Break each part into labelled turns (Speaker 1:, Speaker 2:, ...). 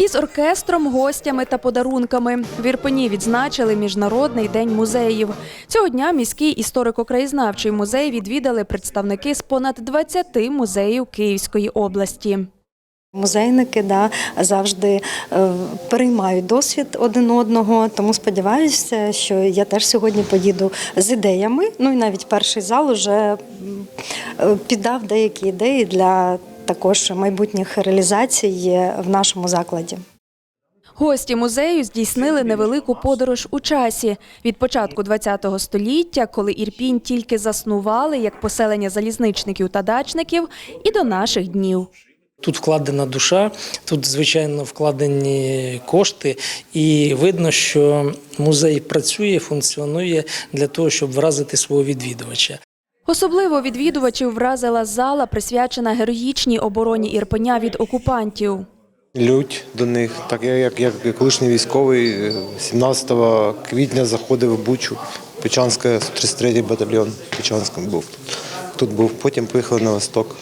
Speaker 1: Із оркестром, гостями та подарунками в Ірпені відзначили Міжнародний день музеїв. Цього дня міський історико-краєзнавчий музей відвідали представники з понад 20 музеїв Київської області.
Speaker 2: Музейники да, завжди е, переймають досвід один одного, тому сподіваюся, що я теж сьогодні поїду з ідеями. Ну і навіть перший зал вже е, піддав деякі ідеї для також майбутніх реалізацій в нашому закладі.
Speaker 1: Гості музею здійснили невелику подорож у часі від початку ХХ століття, коли Ірпінь тільки заснували як поселення залізничників та дачників, і до наших днів.
Speaker 3: Тут вкладена душа, тут звичайно вкладені кошти, і видно, що музей працює, функціонує для того, щоб вразити свого відвідувача.
Speaker 1: Особливо відвідувачів вразила зала, присвячена героїчній обороні Ірпеня від окупантів.
Speaker 4: Лють до них, так я як, як колишній військовий е, 17 квітня заходив в Бучу, Печанська 133 батальйон в був. Тут був, потім поїхали на восток.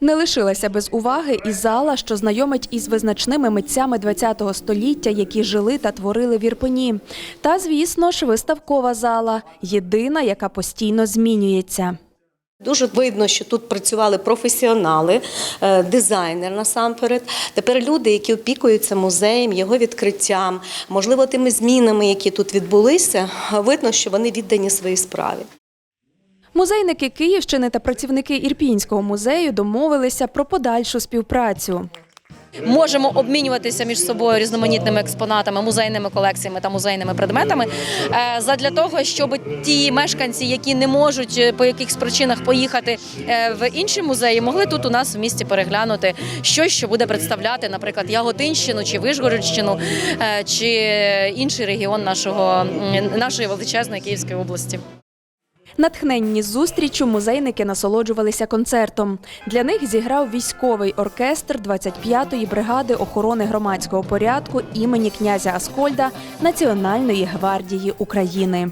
Speaker 1: Не лишилася без уваги і зала, що знайомить із визначними митцями ХХ століття, які жили та творили в Ірпені. Та, звісно ж, виставкова зала єдина, яка постійно змінюється.
Speaker 5: Дуже видно, що тут працювали професіонали, е, дизайнер насамперед. Тепер люди, які опікуються музеєм, його відкриттям, можливо, тими змінами, які тут відбулися, видно, що вони віддані своїй справі.
Speaker 1: Музейники Київщини та працівники Ірпінського музею домовилися про подальшу співпрацю.
Speaker 6: Можемо обмінюватися між собою різноманітними експонатами, музейними колекціями та музейними предметами е, задля того, щоб ті мешканці, які не можуть е, по якихось причинах поїхати е, в інші музеї, могли тут у нас в місті переглянути щось, що буде представляти, наприклад, Яготинщину чи Вишгородщину, е, чи інший регіон нашого нашої величезної Київської області.
Speaker 1: Натхненні зустрічю музейники насолоджувалися концертом. Для них зіграв військовий оркестр 25-ї бригади охорони громадського порядку імені князя Аскольда Національної гвардії України.